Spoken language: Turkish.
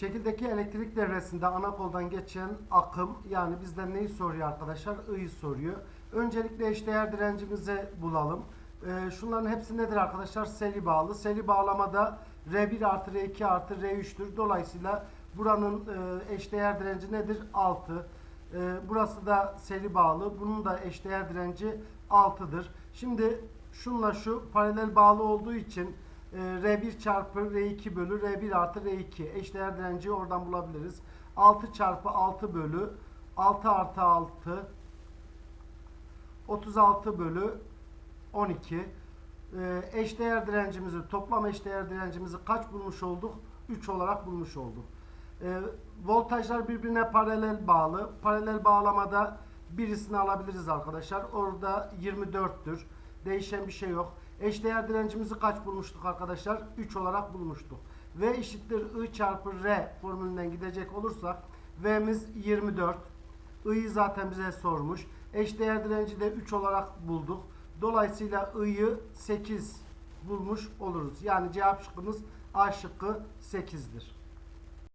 Şekildeki elektrik devresinde ana koldan geçen akım yani bizden neyi soruyor arkadaşlar? I'yı soruyor. Öncelikle eşdeğer direncimizi bulalım. Ee, şunların hepsi nedir arkadaşlar? Seri bağlı. Seri bağlamada R1 artı R2 artı R3'tür. Dolayısıyla buranın e, eşdeğer direnci nedir? 6. Ee, burası da seri bağlı. Bunun da eşdeğer direnci 6'dır. Şimdi şunla şu paralel bağlı olduğu için e, R1 çarpı R2 bölü R1 artı R2 eşdeğer direnci oradan bulabiliriz. 6 çarpı 6 bölü 6 artı 6 36 bölü 12 e, eşdeğer direncimizi toplam eşdeğer direncimizi kaç bulmuş olduk? 3 olarak bulmuş olduk. E, voltajlar birbirine paralel bağlı. Paralel bağlamada birisini alabiliriz arkadaşlar. Orada 24'tür. Değişen bir şey yok. Eşdeğer direncimizi kaç bulmuştuk arkadaşlar? 3 olarak bulmuştuk. V eşittir I çarpı R formülünden gidecek olursak V'miz 24. I'yi zaten bize sormuş. Eşdeğer direnci de 3 olarak bulduk. Dolayısıyla I'yı 8 bulmuş oluruz. Yani cevap şıkkımız A şıkkı 8'dir.